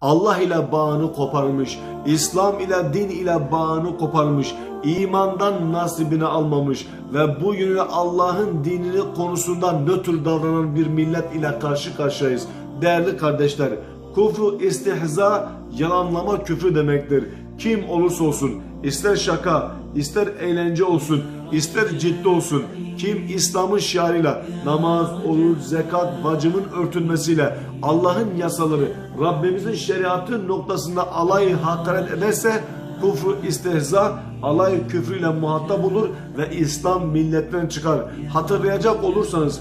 Allah ile bağını koparmış, İslam ile din ile bağını koparmış, imandan nasibini almamış ve bu yönüyle Allah'ın dinini konusunda nötr davranan bir millet ile karşı karşıyayız. Değerli kardeşler, kufru istihza, yalanlama küfrü demektir. Kim olursa olsun, ister şaka, ister eğlence olsun, ister ciddi olsun, kim İslam'ın şiarıyla namaz, oruç, zekat, bacımın örtülmesiyle Allah'ın yasaları, Rabbimizin şeriatı noktasında alay hakaret ederse kufru istehza, alay küfrüyle muhatap olur ve İslam milletten çıkar. Hatırlayacak olursanız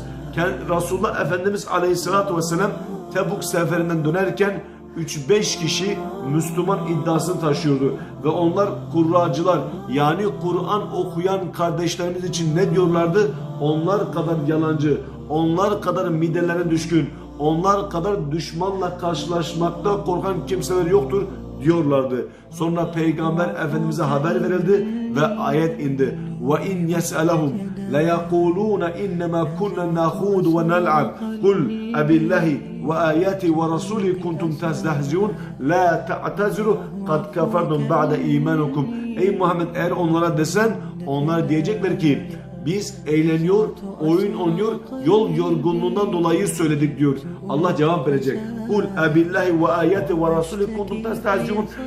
Resulullah Efendimiz Aleyhisselatü Vesselam Tebuk seferinden dönerken 3-5 kişi Müslüman iddiasını taşıyordu. Ve onlar kurracılar yani Kur'an okuyan kardeşlerimiz için ne diyorlardı? Onlar kadar yalancı, onlar kadar midelerine düşkün, onlar kadar düşmanla karşılaşmakta korkan kimseler yoktur diyorlardı. Sonra Peygamber Efendimiz'e haber verildi ve ayet indi. Yaquluna innema kunna nakhud ve nal'ab. Kul abillahi ve ayati ve rasuli kuntum testehziun la ta'taziru kad kaferdum ba'de imanukum. Ey Muhammed eğer onlara desen onlar diyecekler ki biz eğleniyor, oyun oynuyor, yol yorgunluğundan dolayı söyledik diyor. Allah cevap verecek. Kul abillahi ve ayati ve rasulü kuntum.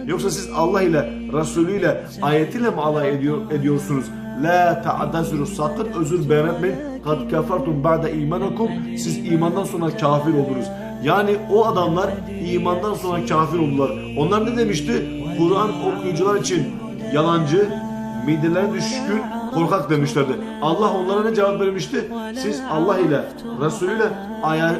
Yoksa siz Allah ile, Resulü ile, ayetiyle mi alay ediyor, ediyorsunuz? La ta'tazuru sakın özür beyan etmeyin. Kad kafartum ba'de imanakum. Siz imandan sonra kafir oluruz. Yani o adamlar imandan sonra kafir oldular. Onlar ne demişti? Kur'an okuyucular için yalancı, midelerine düşkün, korkak demişlerdi. Allah onlara ne cevap vermişti? Siz Allah ile, Resulü ile,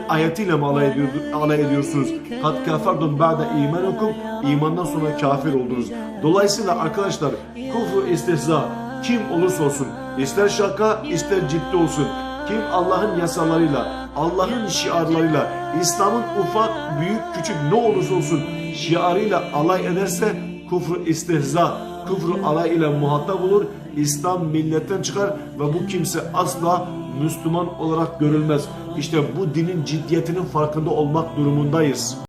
ayetiyle mi alay, ediyor, alay ediyorsunuz? Kat kaferdun ba'de imanukum. imandan sonra kafir oldunuz. Dolayısıyla arkadaşlar kufru istihza kim olursa olsun, ister şaka ister ciddi olsun, kim Allah'ın yasalarıyla, Allah'ın şiarlarıyla, İslam'ın ufak, büyük, küçük ne olursa olsun şiarıyla alay ederse kufru istihza, kufru alay ile muhatap olur, İslam milletten çıkar ve bu kimse asla Müslüman olarak görülmez. İşte bu dinin ciddiyetinin farkında olmak durumundayız.